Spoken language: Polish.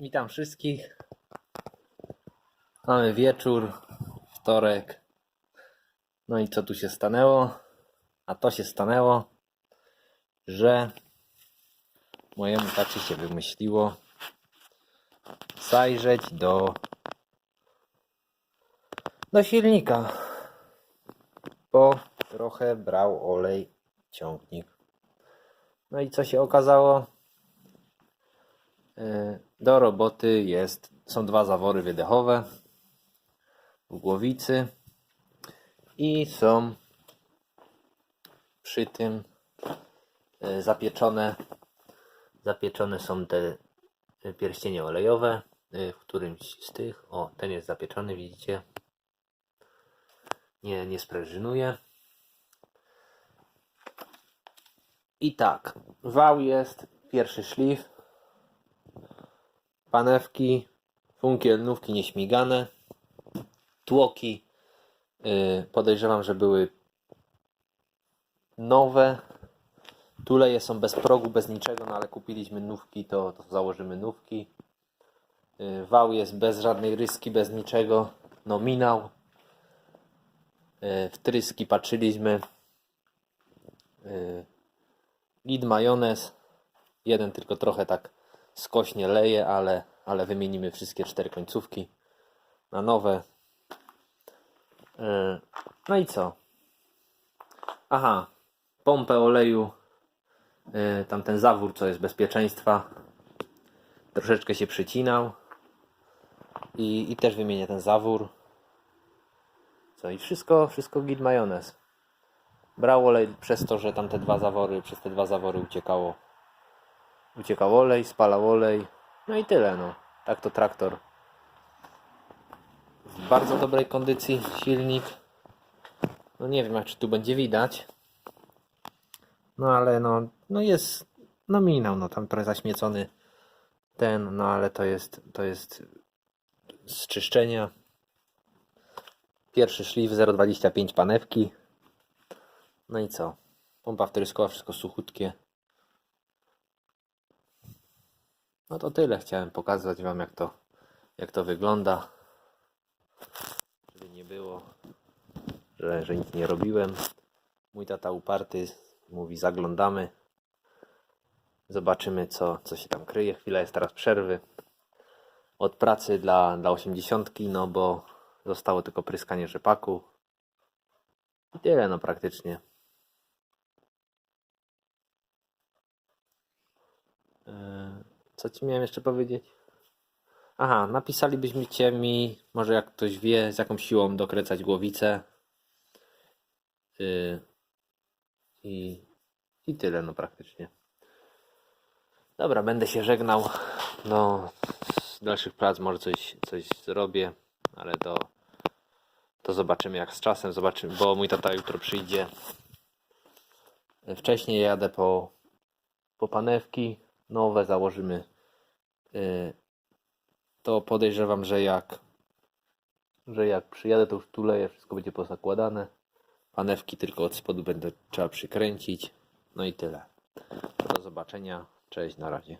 Witam wszystkich. Mamy wieczór, wtorek. No i co tu się stanęło? A to się stanęło, że mojemu taczy się wymyśliło zajrzeć do do silnika, bo trochę brał olej ciągnik. No i co się okazało? E, Do roboty jest, są dwa zawory wydechowe w głowicy i są przy tym e, zapieczone zapieczone są te pierścienie olejowe e, w którymś z tych, o ten jest zapieczony widzicie. Nie, nie sprężynuje. I tak wał jest pierwszy szlif panewki, funkielnówki nieśmigane, tłoki. Yy, podejrzewam, że były nowe. Tuleje są bez progu, bez niczego, no ale kupiliśmy nówki, to, to założymy nówki. Yy, wał jest bez żadnej ryski, bez niczego. Nominał. Yy, wtryski patrzyliśmy. Lid majonez. Jeden tylko trochę tak skośnie leje, ale, ale wymienimy wszystkie cztery końcówki na nowe. Yy, No i co? Aha, pompę oleju, yy, tamten zawór, co jest bezpieczeństwa, troszeczkę się przycinał i, i też wymienię ten zawór. Co i wszystko, wszystko git majonez. Brał olej przez to, że tam te dwa zawory, przez te dwa zawory uciekało uciekał olej, spalał olej. No i tyle, no. Tak to traktor. W bardzo dobrej kondycji silnik. No nie wiem, czy tu będzie widać. No ale no, no jest, no minął, no tam trochę zaśmiecony ten, no ale to jest, to jest z czyszczenia. Pierwszy szlif 0,25 panewki. No i co? Pompa wtryskowa, wszystko suchutkie. No to tyle chciałem pokazać Wam jak to, jak to wygląda. Żeby nie było, że, że nic nie robiłem. Mój tata uparty mówi zaglądamy. Zobaczymy co, co się tam kryje. Chwila jest teraz przerwy od pracy dla, dla 80, no bo zostało tylko pryskanie rzepaku. I tyle no praktycznie. Yy, Co ci miałem jeszcze powiedzieć? Aha, napisalibyście mi, może jak ktoś wie, z jaką siłą dokręcać głowicę. Yy, I, I tyle, no praktycznie. Dobra, będę się żegnał. No, z dalszych prac może coś, coś zrobię, ale to, to zobaczymy jak z czasem. Zobaczymy, bo mój tata jutro przyjdzie. Wcześniej jadę po, po panewki nowe, założymy. Yy, to podejrzewam, że jak że jak przyjadę, to już tuleje, wszystko będzie pozakładane. Panewki tylko od spodu będę trzeba przykręcić. No i tyle. Do zobaczenia. Cześć, na razie.